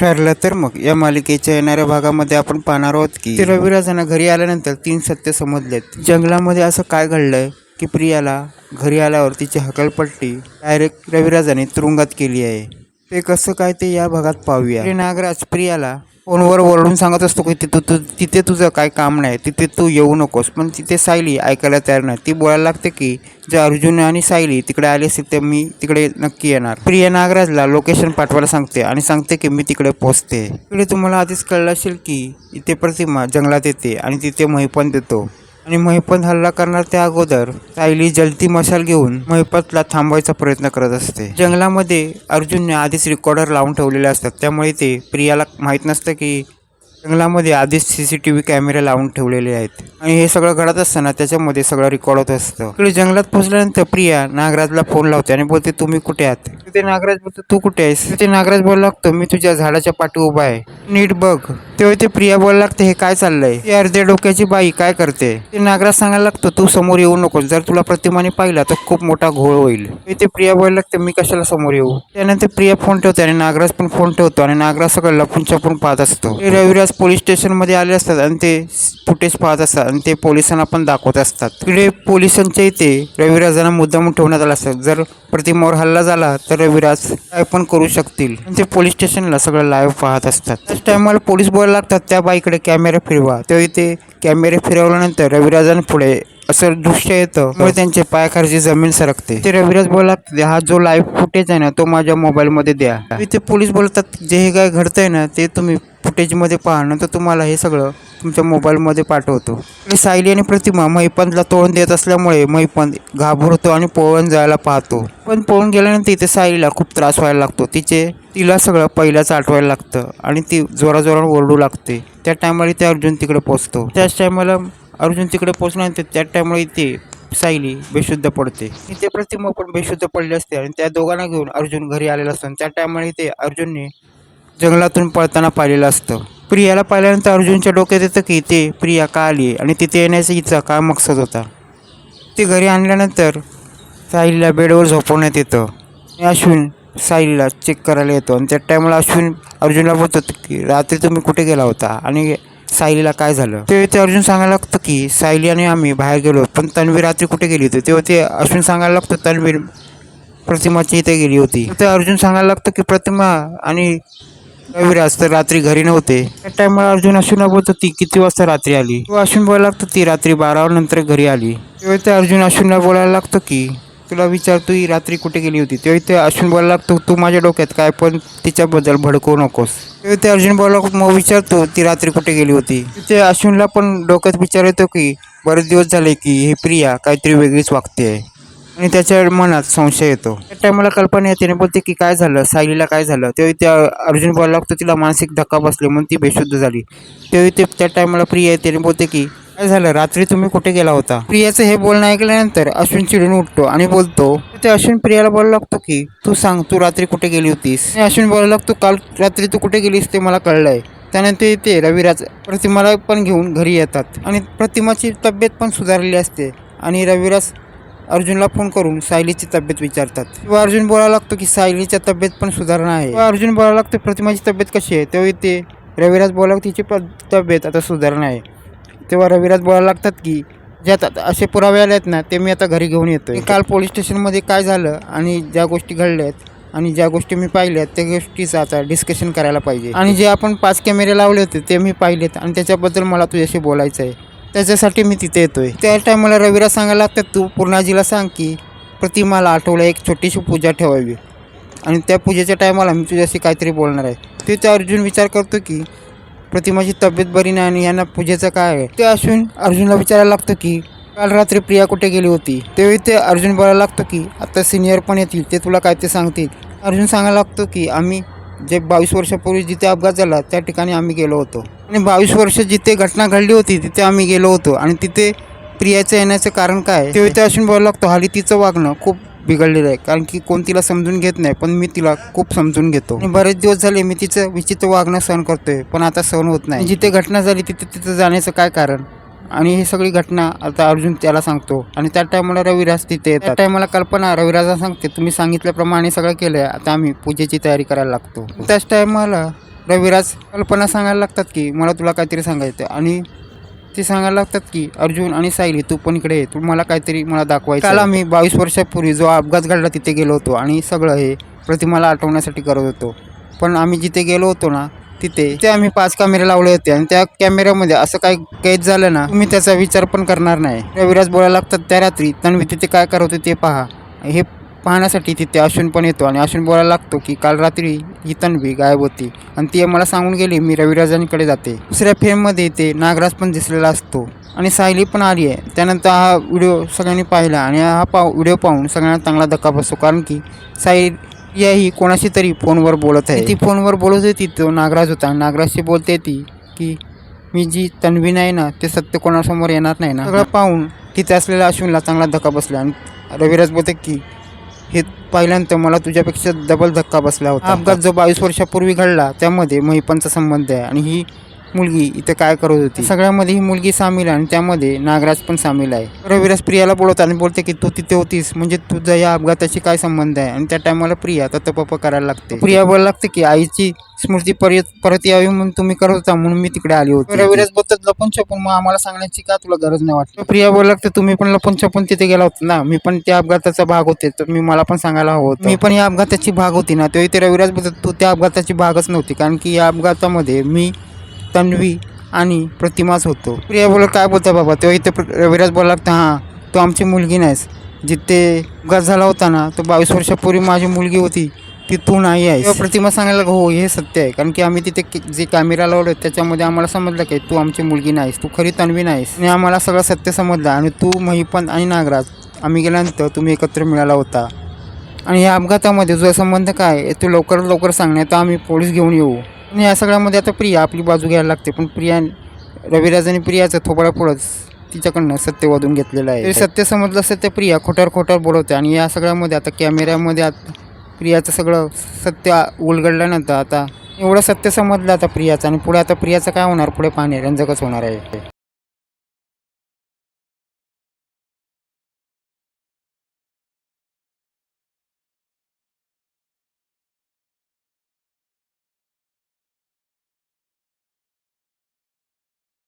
ठरलं तर मग. या मालिकेच्या येणाऱ्या भागामध्ये आपण पाहणार आहोत की रविराजांना घरी आल्यानंतर तीन सत्य समजलेत. जंगलामध्ये असं काय घडलंय की प्रियाला घरी आल्यावर तिची हकलपट्टी डायरेक्ट रविराजाने तुरुंगात केली आहे. ते कसं काय ते या भागात पाहूया. नागराज प्रियाला फोनवर वरडून सांगत असतो की तिथं तू तिथे तुझं काय काम नाही तिथे तू येऊ नकोस. पण तिथे सायली ऐकायला तयार नाही. ती बोलायला लागते की जे अर्जुन आणि सायली तिकडे आली असेल तर मी तिकडे नक्की येणार. प्रिया नागराजला लोकेशन पाठवायला सांगते आणि सांगते की मी तिकडे पोहोचते. तिकडे तुम्हाला आधीच कळलं असेल की इथे प्रतिमा जंगलात येते आणि तिथे महिपण देतो. आणि महिपत हल्ला करणार त्या अगोदर सायली जलती मशाल घेऊन महिपतला थांबवायचा प्रयत्न करत असते. जंगलामध्ये अर्जुनने आधीच रेकॉर्डर लावून ठेवलेले असतात. त्यामुळे ते प्रियाला माहीत नसतं की जंगलामध्ये आधीच सी सी टी व्ही कॅमेरे लावून ठेवलेले आहेत. आणि हे सगळं घडत असताना त्याच्यामध्ये सगळं रेकॉर्ड होत असतं. इकडे जंगलात पोहोचल्यानंतर प्रिया नागराजला फोन लावते आणि बोलते तुम्ही कुठे आहात? ते नागराज बोलतो तू कुठे आहेस? ते नागराज बोलायला लागतो मी तुझ्या झाडाच्या पाठी उभा आहे. नीट बघ. तेव्हा ते प्रिया बोलायला लागते हे काय चाललंय? ती अर्ध्या डोक्याची बाई काय करते? ते नागराज सांगायला लागतो तू समोर येऊ नकोस. जर तुला प्रतिमाने पाहिला तर खूप मोठा घोळ होईल. ते प्रिया बोलायला लागते मी कशाला समोर येऊ? त्यानंतर प्रिया फोन ठेवते आणि नागराज पण फोन ठेवतो आणि नागराज सगळं लपून छपून पाहत असतो. ते रविराज पोलीस स्टेशनमध्ये आले असतात आणि ते फुटेज पाहत असतात आणि ते पोलिसांना पण दाखवत असतात. तिकडे पोलिसांच्या इथे रविराजांना मुद्दामून ठेवण्यात आला असतात जर प्रतिमावर हल्ला झाला तर रविराज काय पण करू शकतील. ते पोलीस स्टेशनला सगळं लाईव्ह पाहत असतात. त्याच टायमाला पोलीस बोलायला लागतात त्या बाईकडे कॅमेरा फिरवा. तेव्हा ते कॅमेरे फिरवल्यानंतर रविराजांपुढे असं दृश्य येतं. त्यामुळे त्यांचे पायाखालची जमीन सरकते. ते रविराज बोलतात हा जो लाईव्ह फुटेज आहे ना तो माझ्या मोबाईलमध्ये द्या. ते पोलीस बोलतात जे हे काय घडतंय ना ते तुम्ही फुटेजमध्ये पाहणं तर तुम्हाला हे सगळं तुमच्या मोबाईलमध्ये पाठवतो. आणि सायली आणि प्रतिमा महिपंतला तोंड देत असल्यामुळे महिपंत घाबरतो आणि पळून जायला पाहतो. पण पळून गेल्यानंतर इथे सायलीला खूप त्रास व्हायला लागतो. तिचे तिला सगळं पहिल्याच आठवायला लागतं आणि ती जोराजोरात ओरडू लागते. त्या टायमाला ते अर्जुन तिकडे पोचतो. त्याच टायमाला अर्जुन तिकडे पोचल्यानंतर त्या टायमाला इथे सायली बेशुद्ध पडते. इथे प्रतिमा पण बेशुद्ध पडली असते आणि त्या दोघांना घेऊन अर्जुन घरी आलेला असतो. आणि त्या टायमाला इथे अर्जुनने जंगलातून पळताना पाहिलेलं असतं. प्रियाला पाहिल्यानंतर अर्जुनच्या डोक्यात येतं की ते प्रिया का आली आणि तिथे येण्याचा हिचा काय मकसद होता? ते घरी आणल्यानंतर साहिलला बेडवर झोपवण्यात येतं. अश्विन साहिलला चेक करायला येतो. आणि त्या टायमाला अश्विन अर्जुनला बोलतो की रात्री तुम्ही कुठे गेला होता? आणि सायलीला काय झालं? ते ते अर्जुन सांगायला लागतं की सायली आणि आम्ही बाहेर गेलो पण तन्वीर रात्री कुठे गेली होती? तेव्हा ते अश्विन सांगायला लागतं तन्वीर प्रतिमाची इथे गेली होती. ते अर्जुन सांगायला लागतं की प्रतिमा आणि रविराज तर रात्री घरी नव्हते. त्या टायमाला अर्जुन अश्विनला बोलतो ती किती वाजता रात्री आली? तो अश्विन बोलायला लागतो ती रात्री बारा नंतर घरी आली. तेव्हा ते अर्जुन अश्विनला बोलायला लागतो की तुला विचारतो ही रात्री कुठे गेली होती? तेव्हा ते अश्विन बोलायला लागतो तू माझ्या डोक्यात काय पण तिच्याबद्दल भडकवू नकोस. तेव्हा ते अर्जुन बोलायला मग विचारतो ती रात्री कुठे गेली होती? ते अश्विनला पण डोक्यात विचार येतो की बरेच दिवस झाले की हे प्रिया काहीतरी वेगळीच वागते आहे आणि त्याच्या मनात संशय येतो. त्या टायमाला कल्पना येते आणि बोलते की काय झालं? सायलीला काय झालं? तेव्हा त्या अर्जुन बोलायला लागतो तिला मानसिक धक्का बसले म्हणून ती बेशुद्ध झाली. तेव्हा ते त्या टायमाला प्रिया येते आणि बोलते की काय झालं? रात्री तुम्ही कुठे गेला होता? प्रियाचं हे बोलणं ऐकल्यानंतर अश्विन चिडून उठतो आणि बोलतो ते अश्विन प्रियाला बोलायला लागतो की तू सांग तू रात्री कुठे गेली होतीस? अश्विन बोलायला लागतो काल रात्री तू कुठे गेलीस ते मला कळलंय. त्यानंतर ते रविराज प्रतिमाला पण घेऊन घरी येतात. आणि प्रतिमाची तब्येत पण सुधारलेली असते. आणि रविराज अर्जुनला फोन करून सायलीची तब्येत विचारतात. तेव्हा अर्जुन बोलायला लागतो की सायलीच्या तब्येत पण सुधारणा आहे. अर्जुन बोलायला लागतो प्रतिमाची तब्येत कशी आहे? तेव्हा ते रविराज बोलायला तिची तब्येत आता सुधारणा आहे. तेव्हा रविराज बोलायला लागतात की ज्यात असे पुरावे आले आहेत ना ते मी आता घरी घेऊन येतो काल पोलीस स्टेशनमध्ये काय झालं आणि ज्या गोष्टी घडल्या आहेत आणि ज्या गोष्टी मी पाहिल्यात त्या गोष्टीचं आता डिस्कशन करायला पाहिजे. आणि जे आपण पाच कॅमेरे लावले होते ते मी पाहिलेत आणि त्याच्याबद्दल मला तुझ्याशी बोलायचं आहे त्याच्यासाठी मी तिथे येतोय. त्या टायमाला रवीला सांगायला लागतं तू पूर्णाजीला सांग की प्रतिमाला आठवला एक छोटीशी पूजा ठेवावी. आणि त्या पूजेच्या टायमाला मी तुझ्याशी काहीतरी बोलणार आहे. ते त्या अर्जुन विचार करतो की प्रतिमाची तब्येत बरी नाही आणि यांना पूजेचं काय आहे? ते असून अर्जुनला विचारायला लागतो की काल रात्री प्रिया कुठे गेली होती? तेव्हा ते अर्जुन बोलायला लागतो की आता सिनियर पण येतील ते तुला काय ते सांगतील. अर्जुन सांगायला लागतो की आम्ही जे बावीस वर्षापूर्वी जिथे अपघात झाला त्या ठिकाणी आम्ही गेलो होतो. आणि बावीस वर्ष जिथे घटना घडली होती तिथे आम्ही गेलो होतो. आणि तिथे प्रियाचं येण्याचं कारण काय? ते ते असून बोलायला लागतो हाली तिचं वागणं खूप बिघडलेलं आहे. कारण की कोण तिला समजून घेत नाही पण मी तिला खूप समजून घेतो. आणि बरेच दिवस झाले मी तिचं विचित्र वागणं सहन करतोय पण आता सहन होत नाही. जिथे घटना झाली तिथे तिथं जाण्याचं काय कारण? आणि ही सगळी घटना आता अर्जुन त्याला सांगतो. आणि त्या टायमाला रविराज तिथे त्या टायमाला कल्पना रविराजा सांगते तुम्ही सांगितल्याप्रमाणे सगळं केलंय. आता आम्ही पूजेची तयारी करायला लागतो. त्याच टायमाला रविराज कल्पना सांगायला लागतात की मला तुला काहीतरी सांगायचं आणि ते सांगायला लागतात की अर्जुन आणि सायली तू पण इकडे ये. तू मला काहीतरी मला दाखवायचं काल आम्ही बावीस वर्षापूर्वी जो अपघात घडला तिथे गेलो होतो आणि सगळं हे प्रतिमाला आठवण्यासाठी करत होतो. पण आम्ही जिथे गेलो होतो ना तिथे. ते आम्ही पाच कॅमेरे लावले होते आणि त्या कॅमेऱ्यामध्ये असं काही कैद झालं ना तुम्ही त्याचा विचार पण करणार नाही. रविराज बोलायला लागतात त्या रात्री तन्वी तिथे काय करत होते ते पहा. हे पाहण्यासाठी तिथे अश्विन पण येतो आणि अश्विन बोलायला लागतो की काल रात्री ही तन्वी गायब होती. आणि ती मला सांगून गेली मी रविराजांकडे जाते. दुसऱ्या फेममध्ये ते नागराज पण दिसलेला असतो आणि सायली पण आली आहे. त्यानंतर हा व्हिडिओ सगळ्यांनी पाहिला आणि हा पाव व्हिडिओ पाहून सगळ्यांना चांगला धक्का बसतो. कारण की साई या ही कोणाशी तरी फोनवर बोलत आहे. ती फोनवर बोलत होती तो नागराज होता. आणि नागराजशी बोलते ती की मी जी तन्वी नाही ना ते सत्य कोणासमोर येणार नाही ना. सगळं पाहून तिथे असलेल्या अश्विनला चांगला धक्का बसला आणि रविराज बोलते की हे पाहिल्यानंतर मला तुझ्यापेक्षा डबल धक्का बसला होता. अपघात जो बावीस वर्षापूर्वी घडला त्यामध्ये महिपांचा संबंध आहे आणि ही मुलगी इथे काय करत होती? सगळ्यामध्ये ही मुलगी सामील आहे आणि त्यामध्ये नागराज पण सामील आहे. रविराज प्रियाला बोलवतात आणि बोलते की तू तिथे होतीस. म्हणजे तुझा या अपघाताशी काय संबंध आहे? आणि त्या टायमाला प्रिया तत्पप करायला लागते. प्रिया बोलायला लागते की आईची स्मृती परत परत यावी म्हणून तुम्ही करत होता म्हणून मी तिकडे आली होती. रविराज बोलतात लपून छपून मग आम्हाला सांगण्याची का तुला गरज नाही वाटत? प्रिया बोलायला लागते तुम्ही पण लपून छपून तिथे गेला होता ना. मी पण त्या अपघाताचा भाग होते तर मी मला पण सांगायला हवं होतं. मी पण या अपघाताची भाग होती ना. तेव्हा इथे रविराज बोलतात तू त्या अपघाताची भागच नव्हती. कारण की या अपघातामध्ये मी तन्वी आणि प्रतिमाच होतो. प्रिया बोल काय बोलता बाबा? तेव्हा इथे प्र- रविराज बोला लागतं हां तू आमची मुलगी नाहीस. जिथे अपघात झाला होता ना तो बावीस वर्षापूर्वी माझी मुलगी होती ती तू नाही आहेस प्रतिमा सांगायला हो हे सत्य आहे. कारण की आम्ही तिथे जे कॅमेरा लावलो त्याच्यामध्ये आम्हाला समजलं की तू आमची मुलगी नाहीस. तू खरी तन्वी नाहीस. आणि आम्हाला सगळं सत्य समजलं. आणि तू महिपंत आणि नागराज आम्ही गेल्यानंतर तुम्ही एकत्र मिळाला होता. आणि या अपघातामध्ये तुझा संबंध काय आहे तू लवकरात लवकर सांगण्यात आम्ही पोलीस घेऊन येऊ. आणि या सगळ्यामध्ये आता प्रिया आपली बाजू घ्यायला लागते पण प्रिया रविराजाने प्रियाचा प्रियाचं पुढंच तिच्याकडनं सत्य वाजून घेतलेलं आहे. सत्य समजलं असतं तर प्रिया खोटार खोटार बोलवते आणि या सगळ्यामध्ये आता कॅमेऱ्यामध्ये आता प्रियाचं सगळं सत्य उलगडल्यानंतर आता एवढं सत्य समजलं आता प्रियाचं आणि पुढे आता प्रियाचं काय होणार? पुढे पाहणे रंजकच होणार आहे.